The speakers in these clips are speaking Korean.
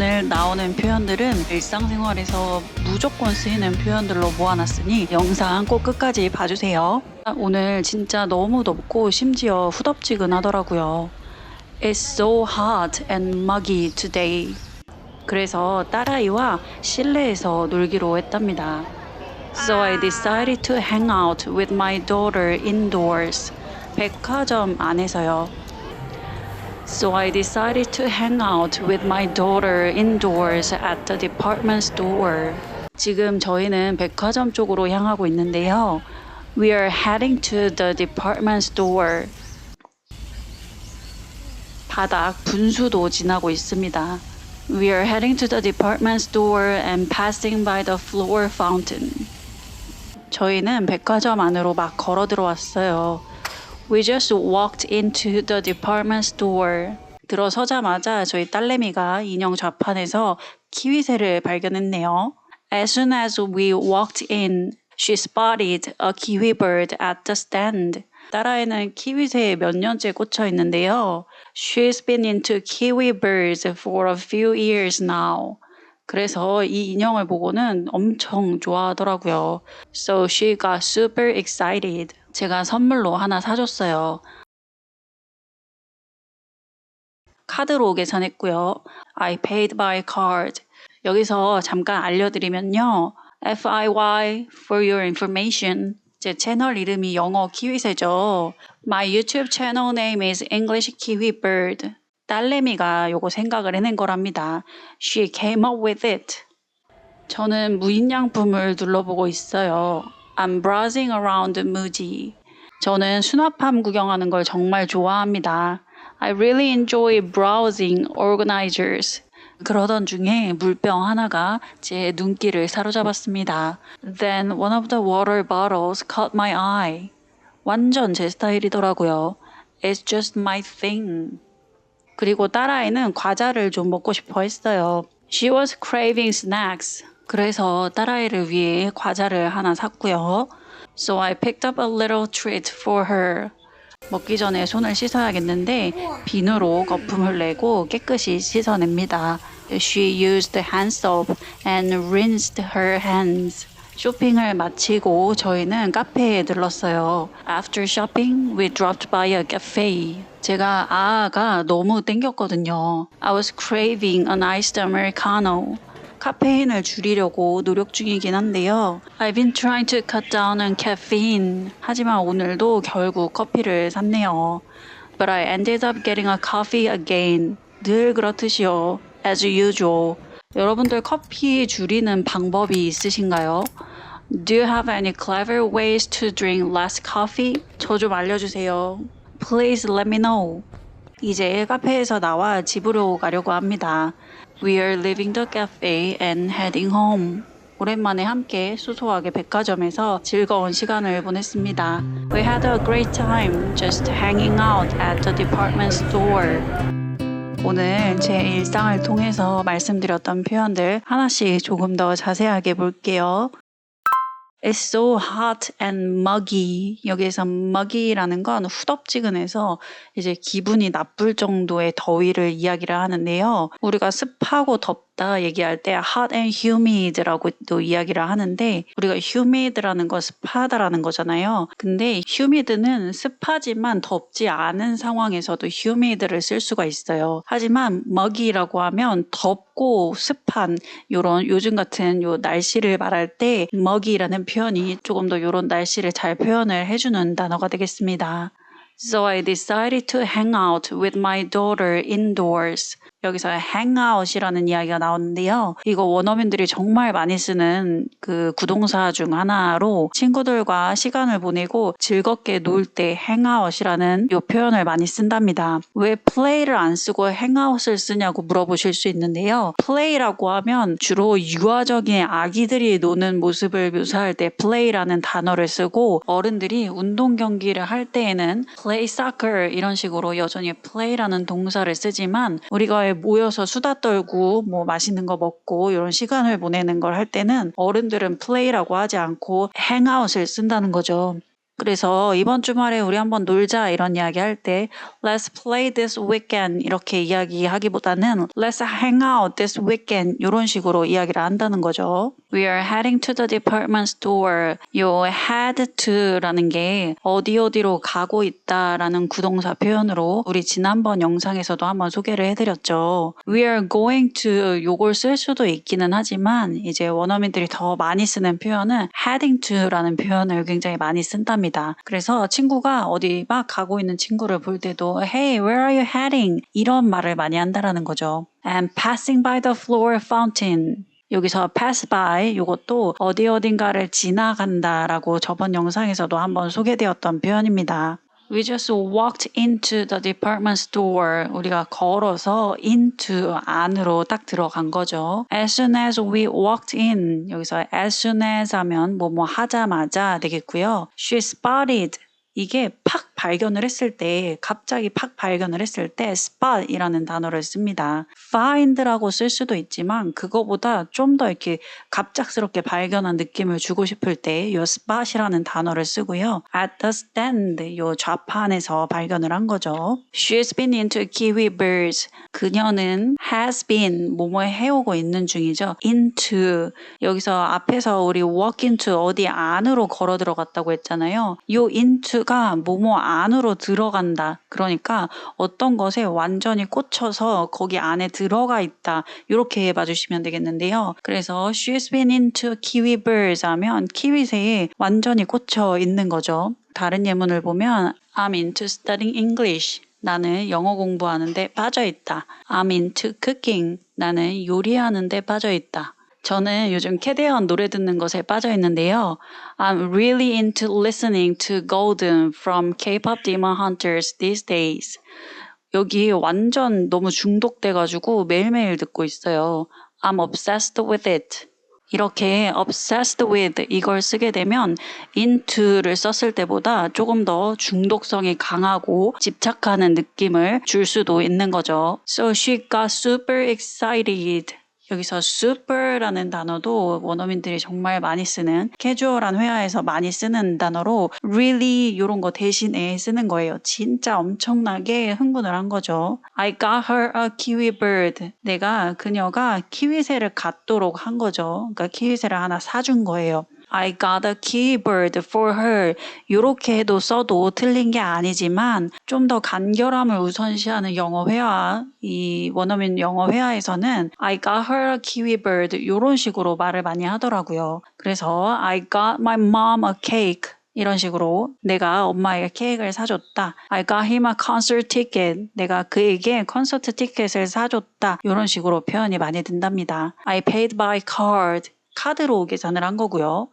오늘 나오는 표현들은 일상생활에서 무조건 쓰이는 표현들로 모아놨으니 영상 꼭 끝까지 봐주세요. 오늘 진짜 너무 덥고 심지어 후덥지근하더라고요. It's so hot and muggy today. 그래서 딸아이와 실내에서 놀기로 했답니다. So I decided to hang out with my daughter indoors. 백화점 안에서요. So I decided to hang out with my daughter indoors at the department store. 지금 저희는 백화점 쪽으로 향하고 있는데요. We are heading to the department store. 바닥 분수도 지나고 있습니다. We are heading to the department store and passing by the floor fountain. 저희는 백화점 안으로 막 걸어 들어왔어요. We just walked into the department store. 들어서자마자 저희 딸내미가 인형 좌판에서 키위새를 발견했네요. As soon as we walked in, she spotted a kiwi bird at the stand. 딸아이는 키위새에 몇 년째 꽂혀 있는데요. She's been into kiwi birds for a few years now. 그래서 이 인형을 보고는 엄청 좋아하더라고요. So she got super excited. 제가 선물로 하나 사줬어요. 카드로 계산했고요. I paid by card. 여기서 잠깐 알려드리면요. FIY for your information. 제 채널 이름이 영어 키위새죠. My YouTube channel name is English Kiwi Bird. 딸내미가 요거 생각을 해낸 거랍니다. She came up with it. 저는 무인양품을 둘러보고 있어요. I'm browsing around Muji. 저는 수납함 구경하는 걸 정말 좋아합니다. I really enjoy browsing organizers. 그러던 중에 물병 하나가 제 눈길을 사로잡았습니다. Then one of the water bottles caught my eye. 완전 제 스타일이더라고요. It's just my thing. 그리고 딸아이는 과자를 좀 먹고 싶어 했어요. She was craving snacks. 그래서 딸아이를 위해 과자를 하나 샀고요. So I picked up a little treat for her. 먹기 전에 손을 씻어야겠는데 비누로 거품을 내고 깨끗이 씻어냅니다. She used hand soap and rinsed her hands. 쇼핑을 마치고 저희는 카페에 들렀어요. After shopping, we dropped by a cafe. 제가 아아가 너무 땡겼거든요. I was craving an iced americano. 카페인을 줄이려고 노력 중이긴 한데요. I've been trying to cut down on caffeine. 하지만 오늘도 결국 커피를 샀네요. But I ended up getting a coffee again. 늘 그렇듯이요. As usual. 여러분들 커피 줄이는 방법이 있으신가요? Do you have any clever ways to drink less coffee? 저 좀 알려주세요. Please let me know. 이제 카페에서 나와 집으로 가려고 합니다. We are leaving the cafe and heading home. 오랜만에 함께 소소하게 백화점에서 즐거운 시간을 보냈습니다. We had a great time just hanging out at the department store. 오늘 제 일상을 통해서 말씀드렸던 표현들 하나씩 조금 더 자세하게 볼게요. It's so hot and muggy. 여기에서 muggy라는 건 후덥지근해서 이제 기분이 나쁠 정도의 더위를 이야기를 하는데요. 우리가 습하고 덥 다 얘기할 때 hot and humid라고도 이야기를 하는데 우리가 humid라는 건 습하다라는 거잖아요. 근데 humid는 습하지만 덥지 않은 상황에서도 humid를 쓸 수가 있어요. 하지만 muggy라고 하면 덥고 습한 요런 요즘 같은 요 날씨를 말할 때 muggy라는 표현이 조금 더 이런 날씨를 잘 표현을 해주는 단어가 되겠습니다. So I decided to hang out with my daughter indoors. 여기서 hangout이라는 이야기가 나오는데요. 이거 원어민들이 정말 많이 쓰는 그 구동사 중 하나로 친구들과 시간을 보내고 즐겁게 놀 때 hangout이라는 이 표현을 많이 쓴답니다. 왜 play를 안 쓰고 hangout을 쓰냐고 물어보실 수 있는데요. play라고 하면 주로 유아적인 아기들이 노는 모습을 묘사할 때 play라는 단어를 쓰고 어른들이 운동 경기를 할 때에는 play soccer 이런 식으로 여전히 play라는 동사를 쓰지만 우리가 모여서 수다 떨고 뭐 맛있는 거 먹고 이런 시간을 보내는 걸 할 때는 어른들은 play라고 하지 않고 hangout을 쓴다는 거죠. 그래서 이번 주말에 우리 한번 놀자 이런 이야기 할 때 Let's play this weekend 이렇게 이야기하기보다는 Let's hang out this weekend 이런 식으로 이야기를 한다는 거죠. We are heading to the department store. 요 head to라는 게 어디 어디로 가고 있다라는 구동사 표현으로 우리 지난번 영상에서도 한번 소개를 해드렸죠. We are going to 요걸 쓸 수도 있기는 하지만 이제 원어민들이 더 많이 쓰는 표현은 heading to라는 표현을 굉장히 많이 쓴답니다. 그래서 친구가 어디 막 가고 있는 친구를 볼 때도 Hey, where are you heading? 이런 말을 많이 한다라는 거죠. And passing by the floor fountain. 여기서 pass by 이것도 어디 어딘가를 지나간다라고 저번 영상에서도 한번 소개되었던 표현입니다. We just walked into the department store. 우리가 걸어서 into 안으로 딱 들어간 거죠. As soon as we walked in. 여기서 as soon as 하면 뭐뭐 하자마자 되겠고요. She spotted. 이게 팍 발견을 했을 때, 갑자기 팍 발견을 했을 때 spot이라는 단어를 씁니다. find라고 쓸 수도 있지만 그거보다 좀 더 이렇게 갑작스럽게 발견한 느낌을 주고 싶을 때이 spot이라는 단어를 쓰고요. at the stand, 이 좌판에서 발견을 한 거죠. She's been into kiwi birds. 그녀는 has been 뭐뭐 해오고 있는 중이죠. into 여기서 앞에서 우리 walk into 어디 안으로 걸어 들어갔다고 했잖아요. 요 into 가 뭐뭐 안으로 들어간다. 그러니까 어떤 것에 완전히 꽂혀서 거기 안에 들어가 있다. 이렇게 봐주시면 되겠는데요. 그래서 she's been into kiwi birds 하면 키위새에 완전히 꽂혀 있는 거죠. 다른 예문을 보면 I'm into studying English. 나는 영어 공부하는데 빠져 있다. I'm into cooking. 나는 요리하는데 빠져 있다. 저는 요즘 캐대언 노래 듣는 것에 빠져 있는데요. I'm really into listening to Golden from K-pop Demon Hunters these days. 여기 완전 너무 중독돼가지고 매일매일 듣고 있어요. I'm obsessed with it. 이렇게 obsessed with 이걸 쓰게 되면 into를 썼을 때보다 조금 더 중독성이 강하고 집착하는 느낌을 줄 수도 있는 거죠. So she got super excited. 여기서 super라는 단어도 원어민들이 정말 많이 쓰는 캐주얼한 회화에서 많이 쓰는 단어로 really 이런 거 대신에 쓰는 거예요. 진짜 엄청나게 흥분을 한 거죠. I got her a kiwi bird. 내가 그녀가 키위새를 갖도록 한 거죠. 그러니까 키위새를 하나 사준 거예요. I got a bird for her. 이렇게 해도 써도 틀린 게 아니지만 좀 더 간결함을 우선시하는 영어 회화, 이 원어민 영어 회화에서는 I got her a bird 이런 식으로 말을 많이 하더라고요. 그래서 I got my mom a cake. 이런 식으로 내가 엄마에게 케이크를 사줬다. I got him a concert ticket. 내가 그에게 콘서트 티켓을 사줬다. 이런 식으로 표현이 많이 된답니다. I paid by card. 카드로 계산을 한 거고요.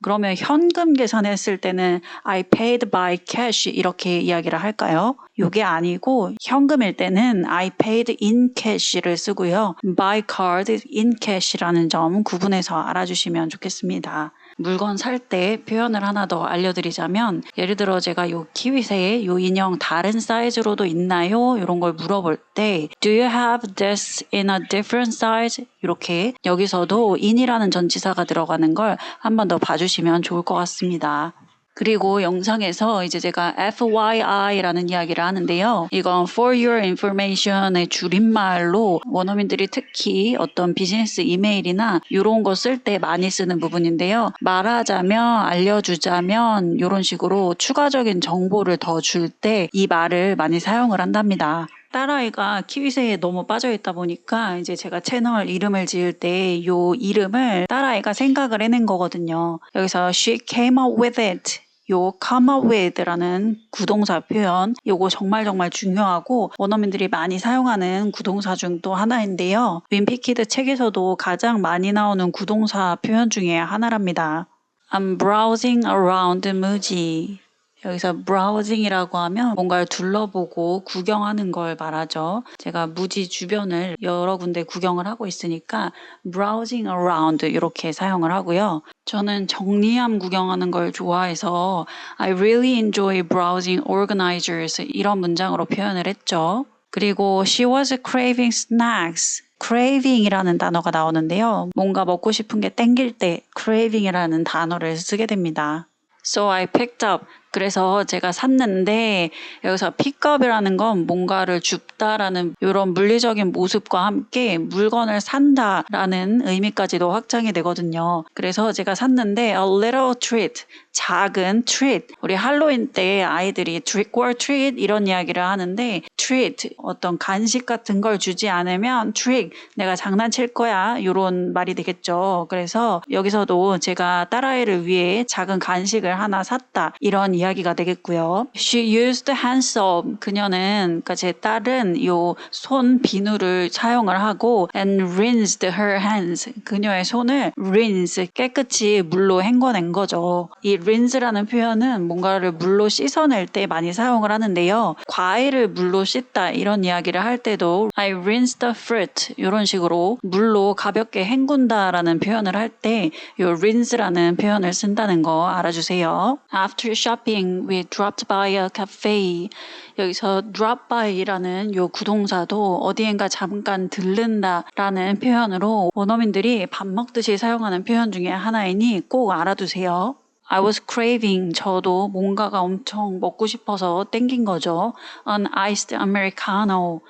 그러면 현금 계산했을 때는 I paid by cash 이렇게 이야기를 할까요? 이게 아니고 현금일 때는 I paid in cash를 쓰고요. by card in cash라는 점 구분해서 알아주시면 좋겠습니다. 물건 살 때 표현을 하나 더 알려드리자면 예를 들어 제가 요 키위새에 요 인형 다른 사이즈로도 있나요? 이런 걸 물어볼 때 Do you have this in a different size? 이렇게 여기서도 in이라는 전치사가 들어가는 걸 한 번 더 봐주시면 좋을 것 같습니다. 그리고 영상에서 이제 제가 FYI라는 이야기를 하는데요. 이건 For Your Information의 줄임말로 원어민들이 특히 어떤 비즈니스 이메일이나 이런 거 쓸 때 많이 쓰는 부분인데요. 말하자면, 알려주자면 이런 식으로 추가적인 정보를 더 줄 때 이 말을 많이 사용을 한답니다. 딸아이가 키위새에 너무 빠져 있다 보니까 이제 제가 채널 이름을 지을 때이 이름을 딸아이가 생각을 해낸 거거든요. 여기서 she came up with it. 요 come up with라는 구동사 표현 요거 정말 정말 중요하고 원어민들이 많이 사용하는 구동사 중 또 하나인데요. 윈피키드 책에서도 가장 많이 나오는 구동사 표현 중에 하나랍니다. I'm browsing around Muji. 여기서 browsing이라고 하면 뭔가를 둘러보고 구경하는 걸 말하죠. 제가 무지 주변을 여러 군데 구경을 하고 있으니까 browsing around 이렇게 사용을 하고요. 저는 정리함 구경하는 걸 좋아해서 I really enjoy browsing organizers 이런 문장으로 표현을 했죠. 그리고 she was craving snacks. craving이라는 단어가 나오는데요. 뭔가 먹고 싶은 게 땡길 때 craving이라는 단어를 쓰게 됩니다. So I picked up 그래서 제가 샀는데 여기서 픽업이라는 건 뭔가를 줍다라는 이런 물리적인 모습과 함께 물건을 산다라는 의미까지도 확장이 되거든요. 그래서 제가 샀는데 a little treat 작은 treat 우리 할로윈 때 아이들이 trick or treat 이런 이야기를 하는데 treat 어떤 간식 같은 걸 주지 않으면 trick 내가 장난칠 거야 이런 말이 되겠죠. 그래서 여기서도 제가 딸아이를 위해 작은 간식을 하나 샀다 이런 이야기가 되겠고요. She used hand soap 그녀는 그러니까 제 딸은 요손 비누를 사용을 하고 and rinsed her hands 그녀의 손을 rinse 깨끗이 물로 헹궈낸 거죠. 이 rinse라는 표현은 뭔가를 물로 씻어낼 때 많이 사용을 하는데요. 과일을 물로 씻다 이런 이야기를 할 때도 I rinsed the fruit 이런 식으로 물로 가볍게 헹군다라는 표현을 할때이 rinse라는 표현을 쓴다는 거 알아주세요. After shopping, we dropped by a cafe. 여기서 drop by라는 요 구동사도 어디엔가 잠깐 들른다라는 표현으로 원어민들이 밥 먹듯이 사용하는 표현 중에 하나이니 꼭 알아두세요. I was craving. 저도 뭔가가 엄청 먹고 싶어서 땡긴 거죠. An iced americano.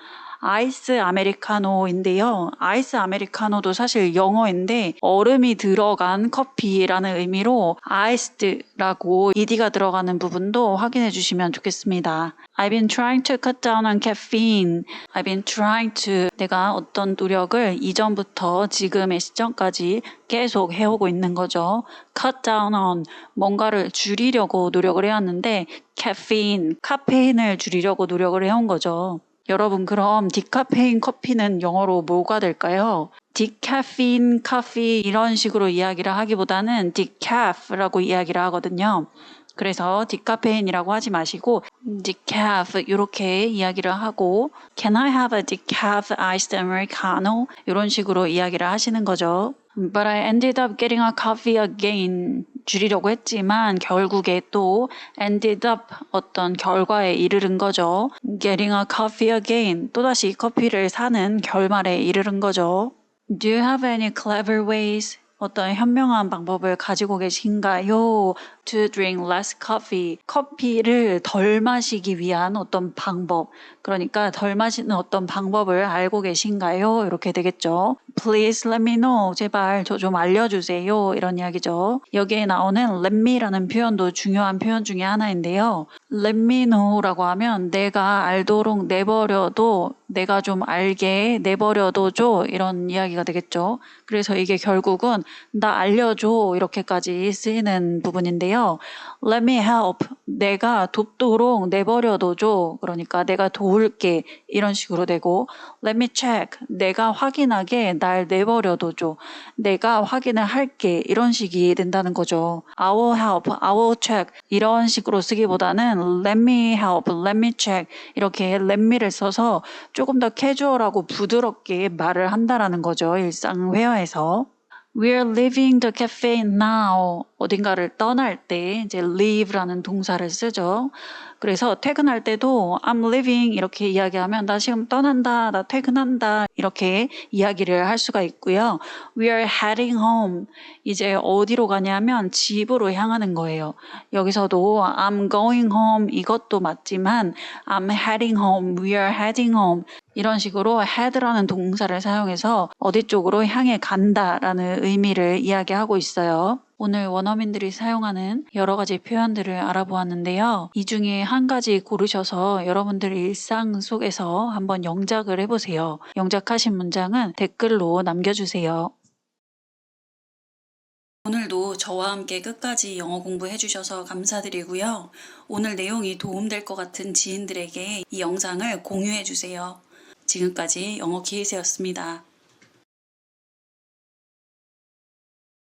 아이스 아메리카노인데요. 아이스 아메리카노도 사실 영어인데 얼음이 들어간 커피라는 의미로 ice드라고 ed가 들어가는 부분도 확인해 주시면 좋겠습니다. I've been trying to cut down on caffeine. I've been trying to 내가 어떤 노력을 이전부터 지금의 시점까지 계속 해오고 있는 거죠. cut down on 뭔가를 줄이려고 노력을 해왔는데 caffeine 카페인을 줄이려고 노력을 해온 거죠. 여러분 그럼 디카페인 커피는 영어로 뭐가 될까요? 디카페인 커피 이런 식으로 이야기를 하기보다는 디카프라고 이야기를 하거든요. 그래서 디카페인이라고 하지 마시고 decaf 이렇게 이야기를 하고 Can I have a decaf iced americano? 이런 식으로 이야기를 하시는 거죠. But I ended up getting a coffee again. 줄이려고 했지만 결국에 또 ended up 어떤 결과에 이르른 거죠. Getting a coffee again. 또다시 커피를 사는 결말에 이르른 거죠. Do you have any clever ways? 어떤 현명한 방법을 가지고 계신가요? To drink less coffee. 커피를 덜 마시기 위한 어떤 방법. 그러니까 덜 마시는 어떤 방법을 알고 계신가요? 이렇게 되겠죠. Please let me know. 제발 저 좀 알려주세요. 이런 이야기죠. 여기에 나오는 let me라는 표현도 중요한 표현 중에 하나인데요. let me know라고 하면 내가 알도록 내버려도 내가 좀 알게 내버려도 줘 이런 이야기가 되겠죠. 그래서 이게 결국은 나 알려줘 이렇게까지 쓰이는 부분인데요. Let me help. 내가 돕도록 내버려둬 줘. 그러니까 내가 도울게 이런 식으로 되고 Let me check. 내가 확인하게 날 내버려둬 줘. 내가 확인을 할게 이런 식이 된다는 거죠. I will help. I will check. 이런 식으로 쓰기보다는 Let me help. Let me check. 이렇게 let me를 써서 조금 더 캐주얼하고 부드럽게 말을 한다라는 거죠. 일상 회화에서. We're leaving the cafe now. 어딘가를 떠날 때 이제 leave라는 동사를 쓰죠. 그래서 퇴근할 때도 I'm leaving 이렇게 이야기하면 나 지금 떠난다, 나 퇴근한다 이렇게 이야기를 할 수가 있고요. We're heading home. 이제 어디로 가냐면 집으로 향하는 거예요. 여기서도 I'm going home 이것도 맞지만 I'm heading home, we're heading home 이런 식으로 head라는 동사를 사용해서 어디 쪽으로 향해 간다라는 의미를 이야기하고 있어요. 오늘 원어민들이 사용하는 여러 가지 표현들을 알아보았는데요. 이 중에 한 가지 고르셔서 여러분들 일상 속에서 한번 영작을 해보세요. 영작하신 문장은 댓글로 남겨주세요. 오늘도 저와 함께 끝까지 영어 공부해 주셔서 감사드리고요. 오늘 내용이 도움될 것 같은 지인들에게 이 영상을 공유해 주세요. 지금까지 영어 기회세였습니다.